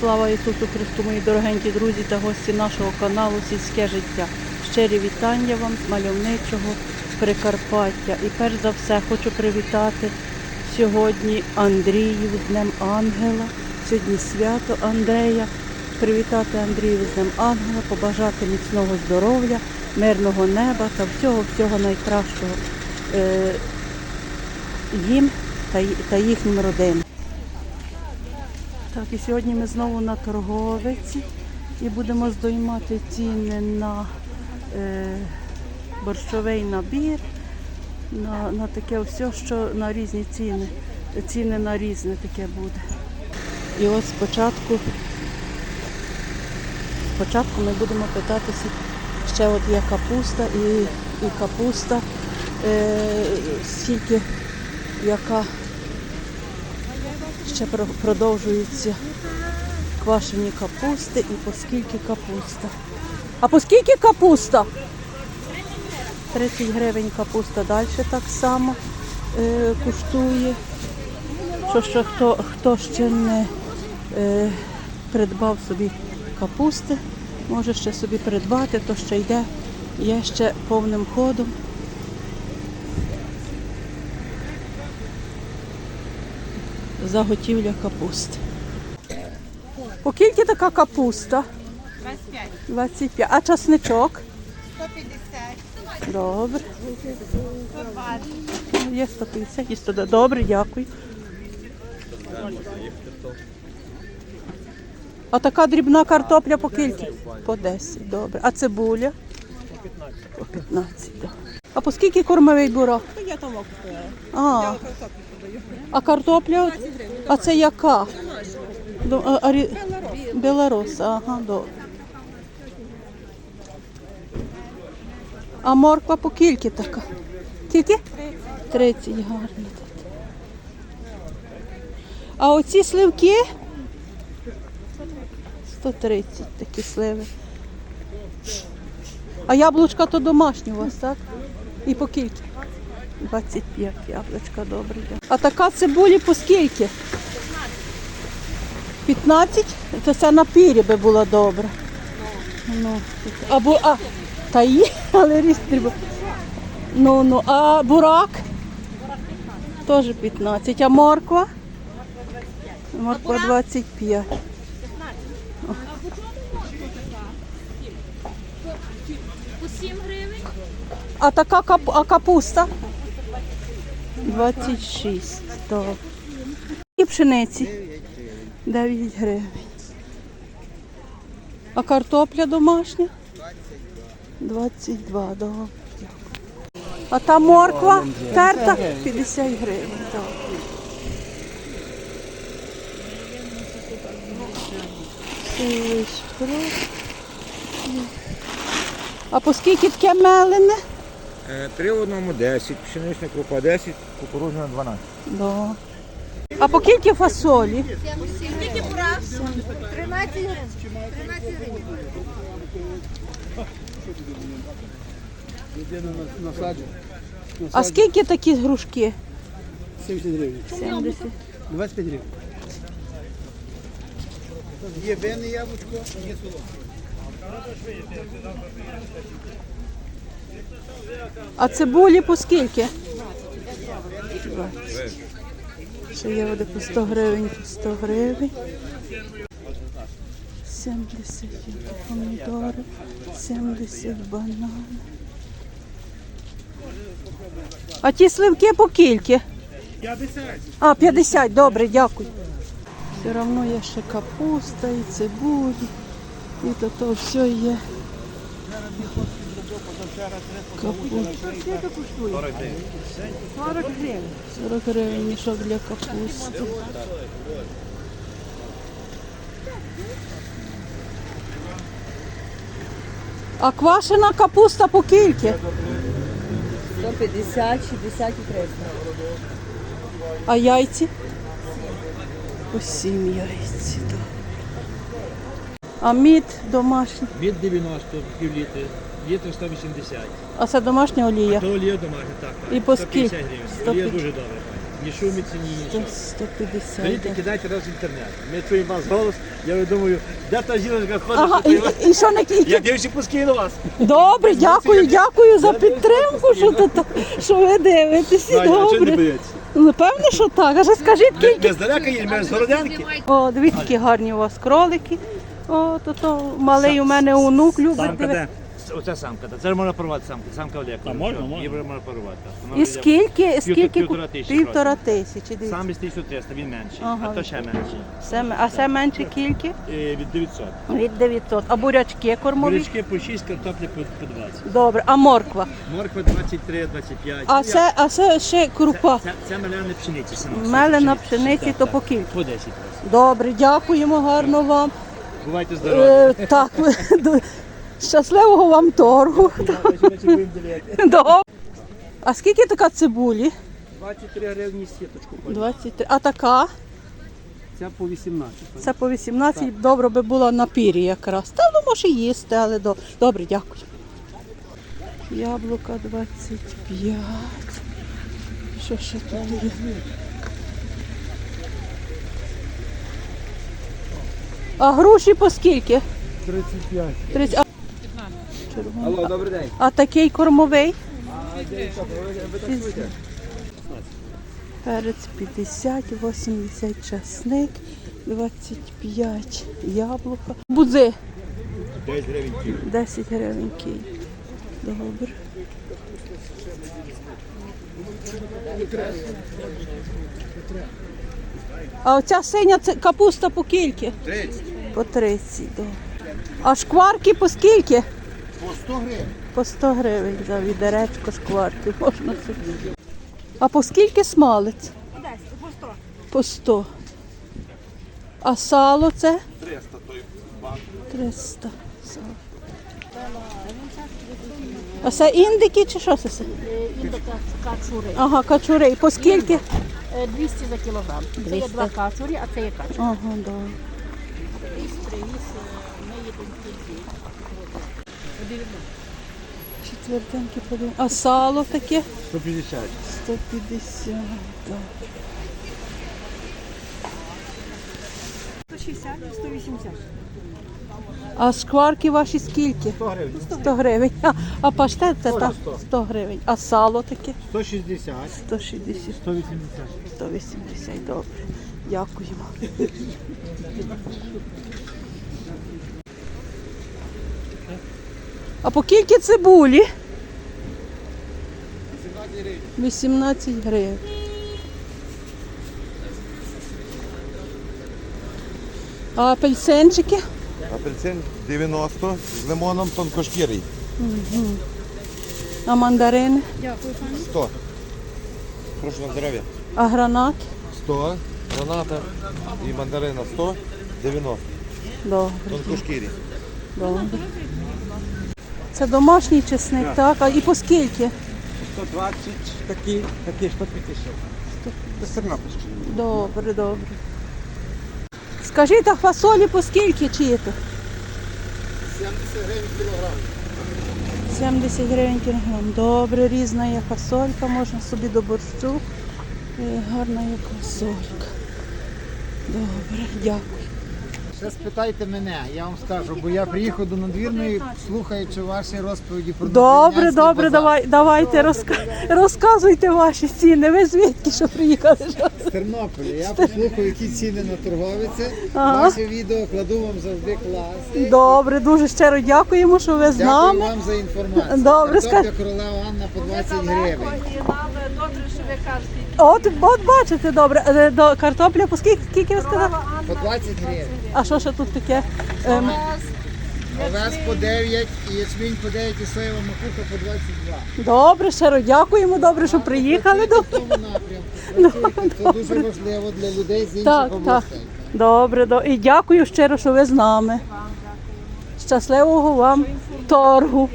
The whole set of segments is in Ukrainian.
Слава Ісусу Христу, мої дорогенькі друзі та гості нашого каналу Сільське життя. Щирі вітання вам з мальовничого Прикарпаття. І перш за все хочу привітати сьогодні Андрію з Днем Ангела. Сьогодні свято Андрея. Привітати Андрію з Днем Ангела, побажати міцного здоров'я, мирного неба та всього-всього найкращого е, їм та їхнім родинам. Так, і сьогодні ми знову на торговиці і будемо здоймати ціни на е, борщовий набір, на, на таке все, що на різні ціни. Ціни на різне таке буде. І ось спочатку, спочатку ми будемо питатися, ще от є капуста і, і капуста, е, скільки яка ще продовжуються квашені капусти і по скільки капуста. А по скільки капуста? 30 гривень капуста далі так само е, коштує. Що ще хто, хто ще не е, придбав собі капусти, може ще собі придбати, то ще йде, є ще повним ходом. Заготівля капусти. По скільки така капуста? 25, 25. А часничок? 150, Добре. 120. Є 150 і 100. Добре, дякую. А така дрібна картопля по кільки? По 10, добре. А цибуля? По 15. добре. А по скільки кормовий бурак? Я там купила. А, а картопля? А це яка? А ага, добре. А морква по кільки така? Скільки? 30 гарно. А оці сливки? 130 такі сливи. А яблучка то домашні у вас, так? І по кільки? 25 яблучка, добре. А така цибулі по скільки? 15? То це на пірі би було добре. Ну, або, а, та є, але ріст треба. Ну, ну, а бурак? Теж 15. А морква? Морква 25. По 7 гривень. А така кап... а капуста? 26. Добре. І пшениці? 9 гривень. А картопля домашня? 22, добре. А та морква терта 50 гривень. Шпрот. А по скільки таке мелене? Е, Три в одному 10, пшенична крупа 10, кукурудзяна 12. Да. А по скільки фасолі? Скільки прав? 13 гривень. 13 гривень. А скільки такі грушки? 70 гривень. 70. 25 гривень. Є винне яблучко, є солоне. А цибулі по скільки? 20. Ще є води по 100 гривень, по 100 гривень. 70 є помідори, 70 банани. А ті сливки по кільки? 50. А, 50, добре, дякую. Все одно є ще капуста і цибулі. І то, то все є. Капуста. 40 гривень. 40 гривень мішок для капусти. А квашена капуста по кільки? 150, 60 і 300. А яйці? По 7 яйці. так. А мід домашній. Від 90 пів літри, літр 180. А це домашня олія. То олія домашня, так. так. І по 150 скільки? гривень. 150. Олія дуже добра. ні шумиться, ні нічого. 150. Беріть і кидайте раз в інтернет. Ми чуємо вас голос, я думаю, де та жіночка ходить, Ага, що і, ти- і що не я дивлюся поскину вас. Добре, дякую, дякую за підтримку, що, тут, що ви дивитеся. А чого не Добре. боїться? Ну, певно, що так. Аже скажіть Ми, ми здалека їдемо, ми з Городянки. О, дивіться, які гарні у вас кролики. О, то, то малий у мене онук любить. Самка диви- Оце самка, та це можна порвати самку, самка велика. А можна, можна. Її можна порвати. Вона І буде- скільки? скільки півтора тисячі Півтора тисячі. Дивіться. Сам із 1300, він менший, Ага. а то ще менший. Все м- а це менше кільки? Е, Від 900. Від 900. А бурячки кормові? Бурячки по 6, картоплі по, по 20. Добре, а морква? Морква 23, 25. А це, а це ще крупа. Це, це меляна пшениця. сама. Мелена пшениці, то по кілька. По 10 просто. Добре, дякуємо гарно вам. Бувайте здорові. Е, так, до- щасливого вам торгу. Добре. А скільки така цибулі? 23 гривні сіточку. 23. А така? Це по 18. Це по 18, добре би було на пірі якраз. Та ну може їсти, але до... добре, дякую. Яблука 25. Що ще тут є? А груші по скільки? 35. 30. А... Червоний. Алло, добрий день. А такий кормовий? Перець 50, 80 часник, 25 яблука. Будзи 10 гривень кіло. 10 гривень кіль. Добре. А оця синя це капуста по кільки? 30. По 30, добре. А шкварки по скільки? По 100 гривень. По 100 гривень за відеречко з кварти можна собі. А по скільки смалець? По 10, по 100. По 100. А сало це? 300 той банк. 300 сало. А це індики чи що це? Індика качури. Ага, качури. І по скільки? 200 е, за кілограм. Це є два качурі, а це є качури. Ага, так. 200, Четвертинки подивимо. А сало таке? 150. 150. Так. 160, 180. А шкварки ваші скільки? 100 гривень. 100 гривень. А, а паштет це так, 100 гривень. А сало таке? 160. 160. 180. 180, добре. Дякуємо. А по кільки цибулі? 18 гривень. А апельсинчики? Апельсин 90 з лимоном тонкошкірий. А мандарини? 100. Прошу на здоров'я. А гранат? 100. Граната і мандарина 100, 90. Добре. Тонкошкірі. Добре. Це домашній чесник, так? А і по скільки? 120, такі, такі 150. Це Тернопільські. Добре, добре. Скажіть, а фасолі по скільки чиїте? 70 гривень кілограм. 70 гривень кілограм. Добре, різна є фасолька, можна собі до борщу. І гарна є фасолька. Добре, дякую. Ще спитайте мене, я вам скажу, бо я приїхав до надвірної, слухаючи ваші розповіді про Добре, добре, давай, давайте розка- розказуйте ваші ціни. Ви звідки що приїхали? З Тернополя. Я послухаю, які ціни на торговиці. Ага. Ваше відео кладу вам завжди класи. Добре, дуже щиро дякуємо, що ви з Дякую нами. вам за інформацію. Добре, Картопля скаж- королева Анна по 20 гривень. добре, що ви кажете. От, от бачите, добре. Е, До картопля по скільки, скільки ви сказали? По 20 гривень. А що ще тут таке? Ем, Овес по 9, і ячмінь по 9, і соєва макуха по 22. Добре, щиро дякуємо, добре, що приїхали. Працюйте в тому напрямку. Працюйте. Це дуже важливо для людей з інших Так, так. областей. Добре, до- і дякую щиро, що ви з нами. Щасливого вам торгу.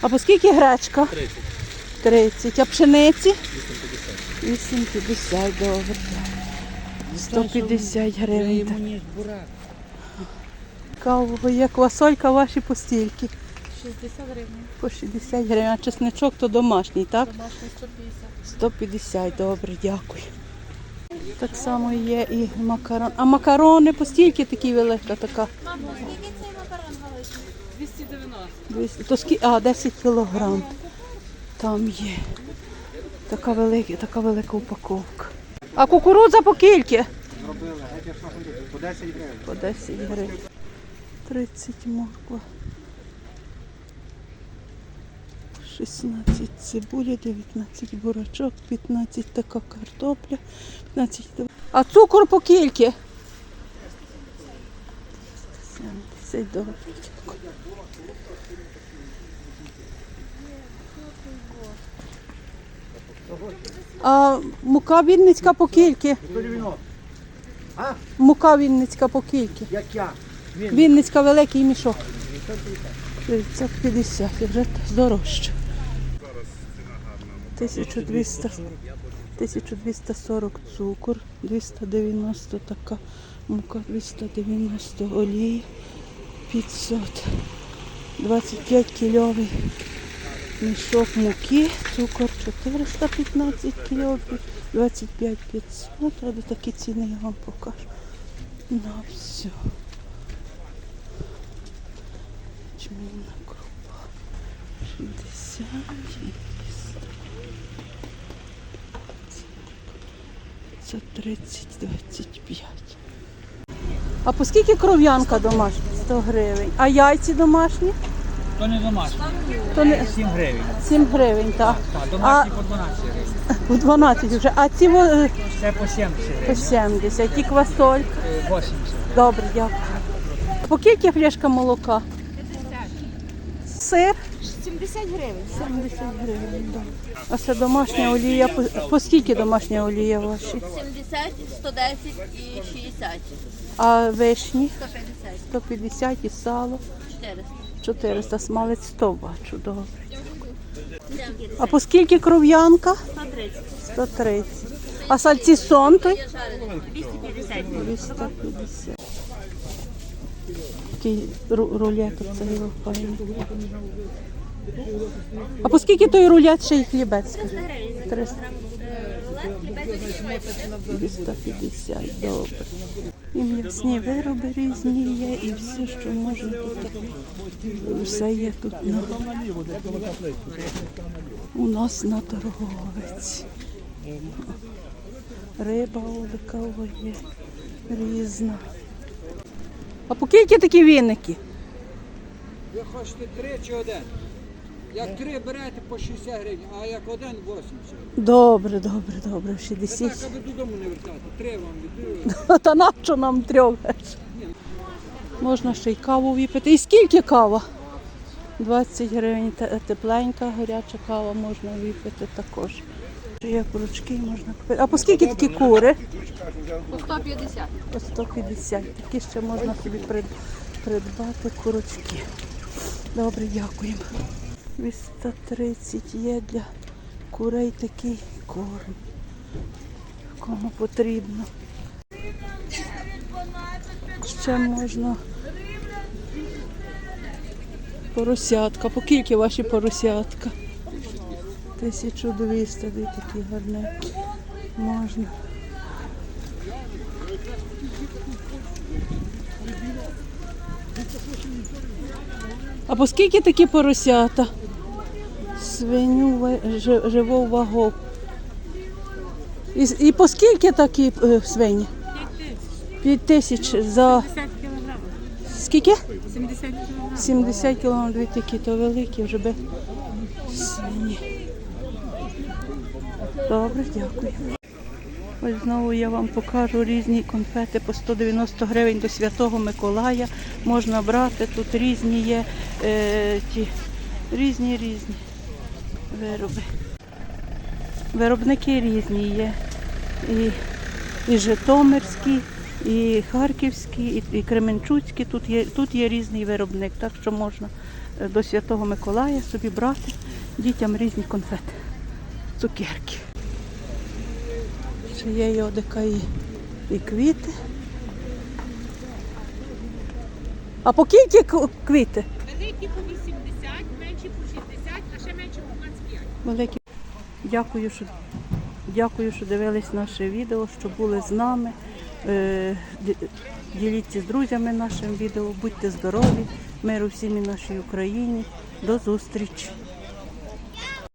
А по скільки гречка? 30. 30. А пшениці? 8,50, добре. 150 гривень. Кавого є квасолька ваші по стільки. 60 гривень. По 60 гривень. А чесничок то домашній, так? Домашній 150. 150, добре, дякую. Так само є і макарон. А макарони по стільки такі велика така? Мамо, скільки галичний? 290. 200, то скі... А, 10 кілограм. Там є. Така велика, така велика упаковка. А кукурудза по кільки? Зробили, по 10 гривень. По 10 гривень. 30 морква. 16 цибулі, 19 бурачок, 15 така картопля, 15 А цукор по кільки? 70 добре. А мука вінницька по кільки? 190. Мука вінницька по кільки? Як я? Вінницька великий мішок. 950, і вже дорожче. 1200, 1240 цукор, 290 така мука, 290 олії, 500, 25 кільовий мішок муки, цукор 415 кільовий, 25 500, а де такі ціни я вам покажу. На все. Ячмінна крупа 60 і 100. Це 30, 25. А по скільки кров'янка домашня? 100 гривень. А яйці домашні? То не домашні. То не 7 гривень. 7 гривень, так. Так, домашній по 12 гривень. По 12 вже. А ці во- е, Це по 70 по 70. І квасоль. 80. Добре, дякую. По скільки пляшка молока? Сир? 70 гривень. 70 гривень, да. А це домашня олія. По, скільки домашня олія ваші? 70, 110 і 60. А вишні? 150. 150 і сало 400. 400, смалець 100 бачу, добре. А по скільки кров'янка? 130. 130. А сальцісон той? 250. 250. Такий ру- рулет оце його. А по скільки той рулет ще й хлібець? 300. 250, добре. І м'ясні вироби різні є, і все, що можна тут. Все є тут на, у нас на торговець. Риба така є різна. А по скільки такі віники? Ви хочете 3 чи один? Як 3 берете по 60 гривень, а як один 80. Добре, добре, добре, Так, 60. аби додому не вертати. 3 вам віддаю. Та нащо нам трьох? Можна ще й каву випити. І скільки кава? 20 гривень те- тепленька, гаряча кава можна випити також. Є крючки, можна купити. А по скільки такі кури? По 150. По 150. Такі ще можна собі придбати курочки. Добре, дякуємо. 230 є для курей такий корм. Кому потрібно. Ще можна. Поросятка. По скільки ваші поросятка? 1200, де такі гарненькі. Можна. А по скільки такі поросята? Свиню живу вагу. І, і по скільки такі е, свині? П'ять тисяч за. Скільки? 70 кілограмів. 70 кілограмів, дві такі то великі вже би свині. Добре, дякую. Ось знову я вам покажу різні конфети по 190 гривень до Святого Миколая. Можна брати, тут різні є е, ті різні різні вироби. Виробники різні є. І, і Житомирські, і Харківські, і, і Кременчуцькі. Тут є, тут є різний виробник, так що можна е, до Святого Миколая собі брати дітям різні конфети, цукерки. Ще є йодика і, і квіти. А по кільки квіти? Великі по 80, менші по 60, а ще менші по 25. Великі. Дякую, що дякую, що дивились наше відео, що були з нами. Е, діліться з друзями нашим відео, будьте здорові, миру всім і нашій Україні. До зустрічі!